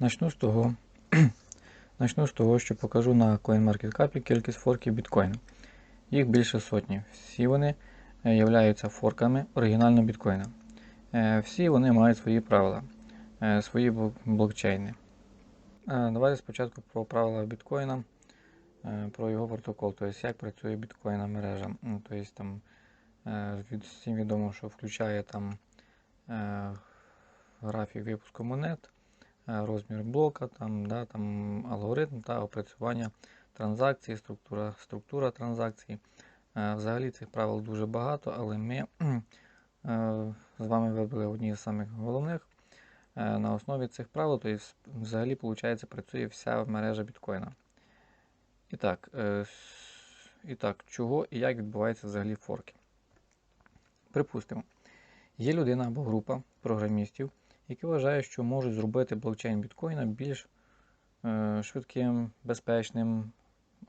Начну з того, начну з того, що покажу на CoinMarketCap кількість форків біткоїна. Їх більше сотні. Всі вони е, являються форками оригінального біткоїна. Е, Всі вони мають свої правила, е, свої блокчейни. Давайте спочатку про правила біткоїна, про його протокол, тобто як працює біткоїна мережа. Тобто там всім відомо, що включає там графік випуску монет, розмір блока, там, да, там, алгоритм та опрацювання транзакцій, структура, структура транзакцій. Е, Взагалі цих правил дуже багато, але ми е, з вами вибрали одні з самих головних. Е, На основі цих правил, тобто, взагалі, виходить, працює вся мережа біткоїна. І так, е, і так, чого і як відбуваються взагалі форки? Припустимо, є людина або група програмістів, які вважають, що можуть зробити блокчейн біткоїна більш е, швидким, безпечним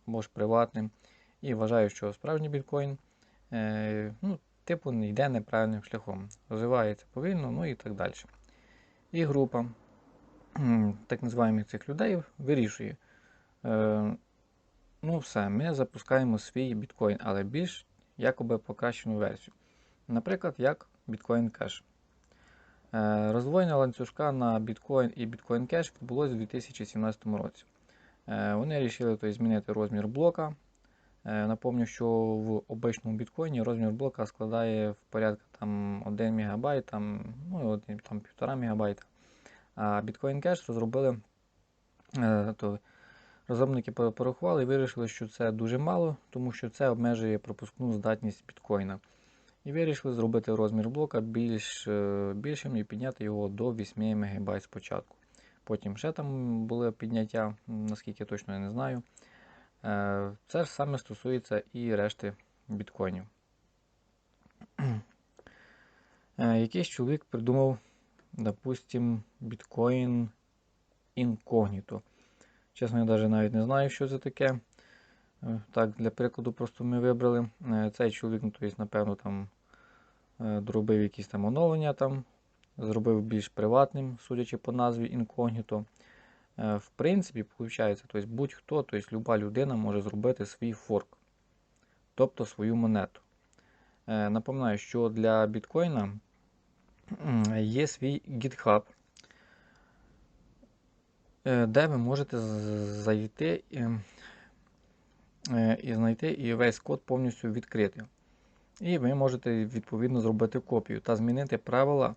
або ж приватним. І вважають, що справжній біткоін е, ну, типу не йде неправильним шляхом, розвивається повільно, ну і так далі. І група так називаємо цих людей вирішує. Е, ну все, ми запускаємо свій біткоін, але більш якоби покращену версію. Наприклад, як Bitcoin Cash. Е, Роздвоєння ланцюжка на біткоін і біткоін кеш відбулося у 2017 році. Е, Вони вирішили тобто, змінити розмір блока. Е, Напомню, що в обичному біткоїні розмір блока складає в порядку там, 1 МБ, там, ну, там, 1,5 МБ. А Bitcoin Cash розробили, то розробники порахували і вирішили, що це дуже мало, тому що це обмежує пропускну здатність біткоїна. І вирішили зробити розмір блока більш, е, більшим і підняти його до 8 МБ спочатку. Потім ще там були підняття, наскільки точно я не знаю. Е, Це ж саме стосується і решти біткоїнів. Е, Якийсь чоловік придумав, допустим, біткоін інкогніто. Чесно, я навіть навіть не знаю, що це таке. Е, Так, для прикладу, просто ми вибрали. Е, Цей чоловік, ну, тобто, напевно, там е, доробив якісь там оновлення, там, зробив більш приватним, судячи по назві інкогніто. Е, В принципі, виходить, тобто будь-хто, тобто люба людина може зробити свій форк, тобто свою монету. Е, Напоминаю, що для біткоїна є свій GitHub, е, де ви можете зайти і, е, знайти і весь код повністю відкрити. І ви можете відповідно зробити копію та змінити правила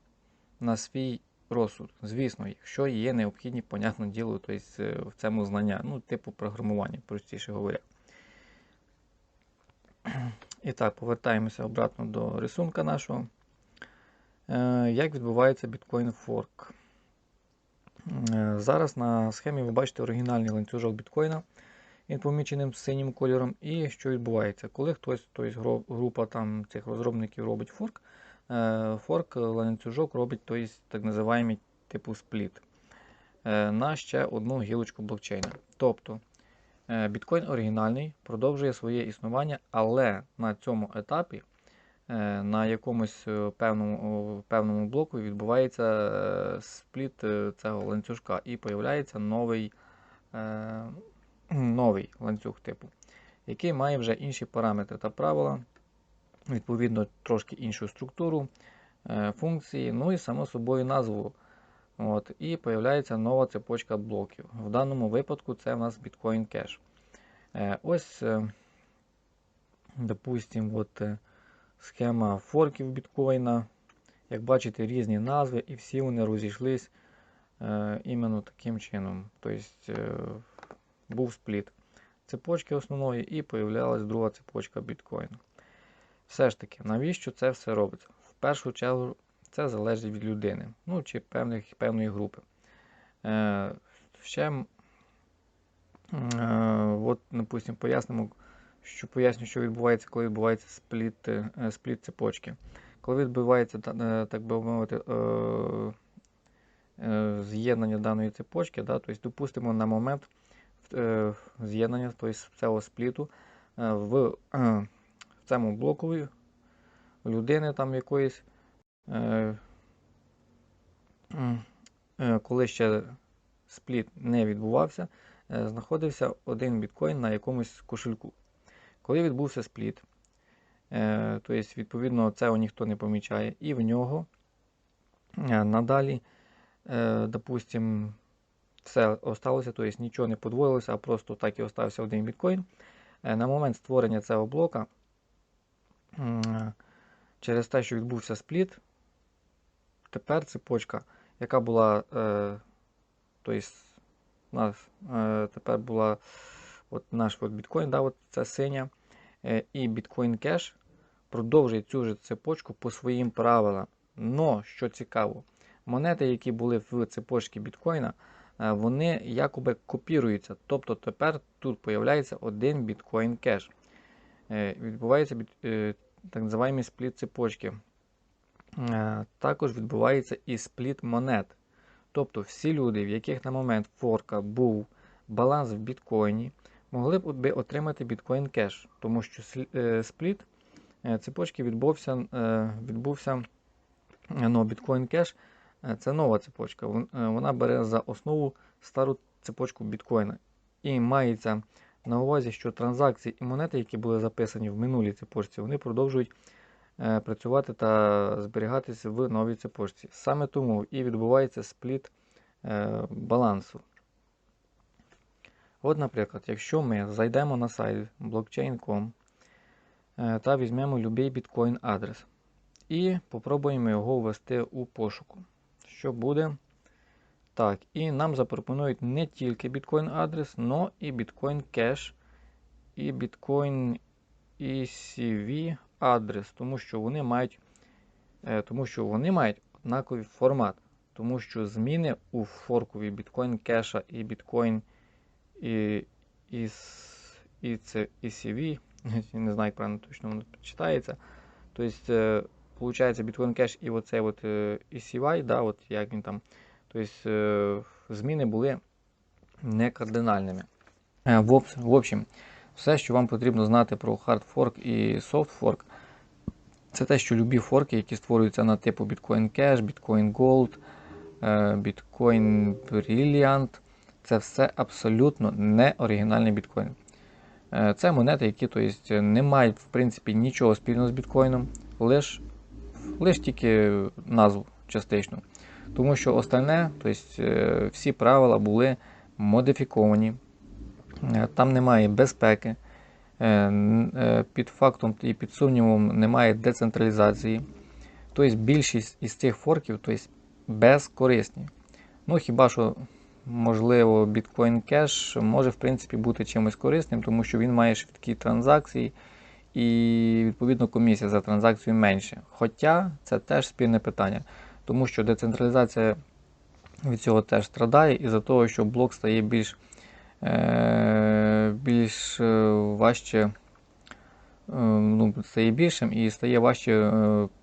на свій розсуд. Звісно, якщо є необхідні, понятне діло, тобто в цьому знання, ну, типу програмування, простіше говоря. І так, повертаємося обратно до рисунка нашого. Е, Як відбувається форк? Е, Зараз на схемі ви бачите оригінальний ланцюжок біткоїна. Він поміченим синім кольором. І що відбувається? Коли хтось, тобто група там, цих розробників робить форк, е, форк ланцюжок робить тобто, так називаємо типу спліт е, на ще одну гілочку блокчейна. Тобто е, біткоін оригінальний продовжує своє існування, але на цьому етапі на якомусь певному, певному блоку відбувається спліт цього ланцюжка і появляється новий, новий ланцюг типу, який має вже інші параметри та правила, відповідно трошки іншу структуру, е, функції, ну і само собою назву. От, і появляється нова цепочка блоків. В даному випадку це в нас Bitcoin Cash. Е, ось, е, допустим, от, е, схема форків біткоїна. Як бачите, різні назви, і всі вони розійшлись іменно таким чином. Тобто був спліт цепочки основної і появлялась друга цепочка біткоїну. Все ж таки, навіщо це все робиться? В першу чергу це залежить від людини, ну чи певних, певної групи. Е, ще, е, от, допустим, пояснимо, що поясню, що відбувається, коли відбувається спліт, е, спліт цепочки. Коли відбувається, е, так би мовити, е, е, з'єднання даної цепочки, да, тобто, допустимо, на момент з'єднання тобто, цього спліту е, в, е, цьому блоку людини там якоїсь, е, е, коли ще спліт не відбувався, е, знаходився один біткоін на якомусь кошельку. Коли відбувся спліт, е, то есть, відповідно цього ніхто не помічає, і в нього е, надалі, е, допустим, все осталося, тобто нічого не подвоїлося, а просто так і остався один біткоін. Е, На момент створення цього блока, через те, що відбувся спліт, тепер цепочка, яка була, е, тобто, нас е, тепер була от наш от біткоін, да, от це синя, е, і біткоін кеш продовжує цю ж цепочку по своїм правилам. Но, що цікаво, монети, які були в цепочці біткоїна, е, вони якоби копіруються. Тобто тепер тут появляється один біткоін кеш. Е, Відбувається е, так звані спліт цепочки. Е, Також відбувається і спліт монет. Тобто всі люди, в яких на момент форка був баланс в біткоїні, могли б отримати біткоін кеш, тому що е, спліт е, цепочки відбувся, е, відбувся е, ну, біткоін кеш е, це нова цепочка. Е, Вона бере за основу стару цепочку біткоїна. І мається на увазі, що транзакції і монети, які були записані в минулій цепочці, вони продовжують е, працювати та зберігатися в новій цепочці. Саме тому і відбувається спліт е, балансу. От, наприклад, якщо ми зайдемо на сайт blockchain.com е, та візьмемо будь-який біткоін адрес і попробуємо його ввести у пошуку. Що буде? Так, і нам запропонують не тільки біткоін адрес, но і біткоін кеш, і біткоін ECV адрес, тому що вони мають, е, тому що вони мають однаковий формат. Тому що зміни у форкові біткоін кеша і біткоін і, і, і це ECV, не знаю, як правильно точно воно читається. Тобто, получається біткоін кеш і оцей от ECY, да, от як він там. Тобто е, зміни були не кардинальними. Е, В, общем, все, що вам потрібно знати про hard fork і soft fork, це те, що любі форки, які створюються на типу Bitcoin Cash, Bitcoin Gold, е, Bitcoin Brilliant, це все абсолютно не оригінальний біткоін. Е, Це монети, які то не мають в принципі нічого спільного з біткоїном, лише лиш тільки назву частично. Тому що остальне, то есть, е, всі правила були модифіковані, Е, там немає безпеки, е, під фактом і під сумнівом немає децентралізації. Тобто більшість із цих форків тобто, безкорисні. Ну хіба що, можливо, Bitcoin Cash може в принципі бути чимось корисним, тому що він має швидкі транзакції і відповідно комісія за транзакцію менше. Хоча це теж спірне питання, тому що децентралізація від цього теж страдає із-за того, що блок стає більш, е, більш е, важче, е, ну, стає більшим і стає важче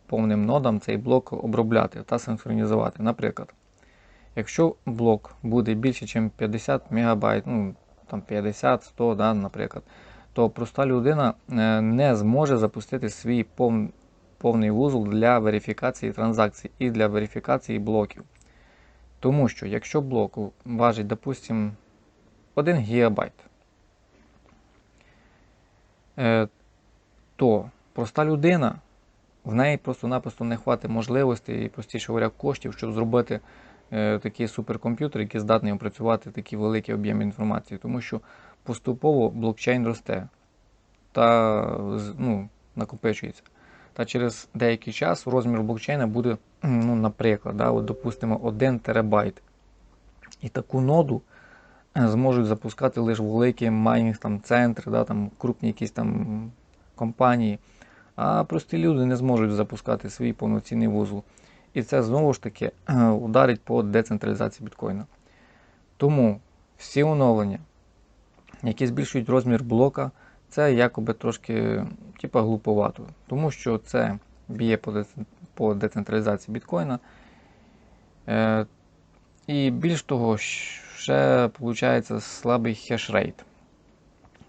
повним нодам цей блок обробляти та синхронізувати. Наприклад, якщо блок буде більше, ніж 50 МБ, ну, там 50-100, да, наприклад, то проста людина е, не зможе запустити свій повний вузол для верифікації транзакцій і для верифікації блоків. Тому що якщо блок важить, допустим, 1 ГБ, е, то проста людина, в неї просто-напросто не хватить можливостей і, простіше говоря, коштів, щоб зробити такий суперкомп'ютер, який здатний опрацювати такі великі об'єми інформації. Тому що поступово блокчейн росте та ну, накопичується. Та через деякий час розмір блокчейна буде, ну, наприклад, да, от, допустимо, 1 терабайт. І таку ноду е, зможуть запускати лише великі майнінг там, центри, да, там, крупні якісь там компанії. А прості люди не зможуть запускати свій повноцінний вузол. І це знову ж таки е, ударить по децентралізації біткоїна. Тому всі оновлення, які збільшують розмір блока, це якоби трошки типа, глуповато. Тому що це б'є по, децентралізації біткоїна. Е, і більш того, ще виходить слабий хешрейт.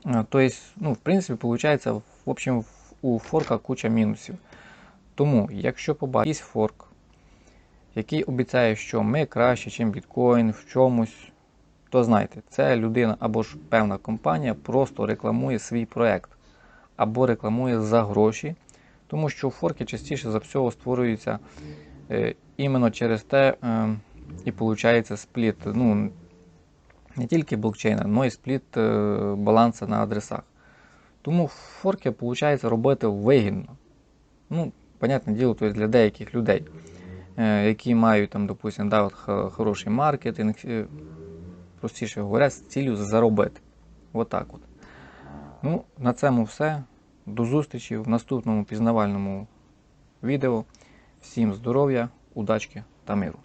Тобто, ну, в принципі, виходить, в общем, у форка куча мінусів. Тому, якщо побачите якийсь форк, який обіцяє, що ми краще, ніж біткоін в чомусь, то знайте, це людина або ж певна компанія просто рекламує свій проект або рекламує за гроші, тому що форки частіше за всього створюються е, іменно через те, е, і виходить спліт. Ну, не тільки блокчейна, але й спліт е, балансу на адресах. Тому форки виходить робити вигідно. Ну, понятне діло, тобто для деяких людей, які мають там, допустим, да, от, хороший маркетинг, е, простіше говоря, з цілею заробити. Отак от. Ну, на цьому все. До зустрічі в наступному пізнавальному відео. Всім здоров'я, удачки та миру.